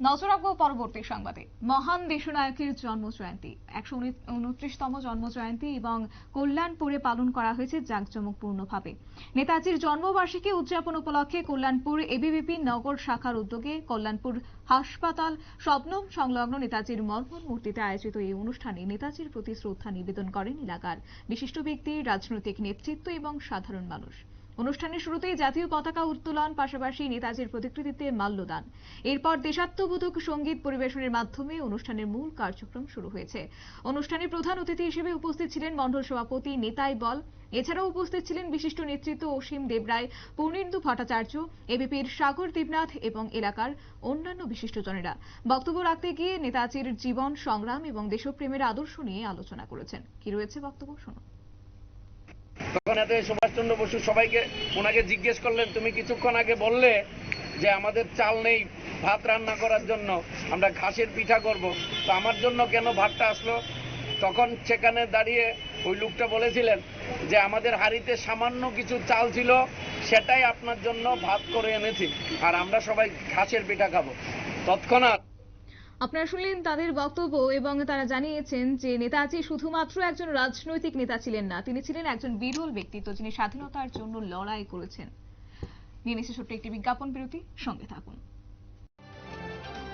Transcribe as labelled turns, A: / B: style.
A: নজর রাখব পরবর্তী সংবাদে। মহান দেশনায়কের জন্ম জয়ন্তী একশো উনত্রিশতম জন্ম জয়ন্তী এবং কল্যাণপুরে পালন করা হয়েছে জাঁকজমকপূর্ণভাবে। নেতাজির জন্মবার্ষিকী উদযাপন উপলক্ষে কল্যাণপুর এবিভিপি নগর শাখার উদ্যোগে কল্যাণপুর হাসপাতাল শবনম সংলগ্ন নেতাজির মর্মন মূর্তিতে আয়োজিত এই অনুষ্ঠানে নেতাজির প্রতি শ্রদ্ধা নিবেদন করেন এলাকার বিশিষ্ট ব্যক্তি, রাজনৈতিক নেতৃত্ব এবং সাধারণ মানুষ। অনুষ্ঠানের শুরুতেই জাতীয় পতাকা উত্তোলন, পাশাপাশি নেতাজির প্রতিকৃতিতে মাল্যদান। এরপর দেশাত্মবোধক সংগীত পরিবেশনের মাধ্যমে অনুষ্ঠানের মূল কার্যক্রম শুরু হয়েছে। অনুষ্ঠানে প্রধান অতিথি হিসেবে উপস্থিত ছিলেন মণ্ডল সভাপতি নেতাই বল। এছাড়াও উপস্থিত ছিলেন বিশিষ্ট নেতৃত্ব অসীম দেবরায়, পূর্ণেন্দু ভট্টাচার্য, এবিপির সাগর দেবনাথ এবং এলাকার অন্যান্য বিশিষ্টজনেরা। বক্তব্য রাখতে গিয়ে নেতাজির জীবন সংগ্রাম এবং দেশপ্রেমের আদর্শ নিয়ে আলোচনা করেছেন। কি রয়েছে বক্তব্য? শুনুন।
B: তখন এত সুভাষচন্দ্র বসু সবাইকে ওনাকে জিজ্ঞেস করলেন, তুমি কিছুক্ষণ আগে বললে যে আমাদের চাল নেই, ভাত রান্না করার জন্য, আমরা ঘাসের পিঠা করব। তো আমার জন্য কেন ভাতটা আসলো? তখন সেখানে দাঁড়িয়ে ওই লোকটা বলেছিলেন যে, আমাদের হাড়িতে সামান্য কিছু চাল ছিল, সেটাই আপনার জন্য ভাত করে এনেছি, আর আমরা সবাই ঘাসের পিঠা খাব। তৎক্ষণাৎ
A: আপনারা শুনলেন তাদের বক্তব্য এবং তারা জানিয়েছেন যে নেতাজি শুধুমাত্র একজন রাজনৈতিক নেতা ছিলেন না, তিনি ছিলেন একজন বিরল ব্যক্তিত্ব যিনি স্বাধীনতার জন্য লড়াই করেছেন। নিয়ে নিচ্ছে ছোট্ট একটি বিজ্ঞাপন বিরতি, সঙ্গে থাকুন।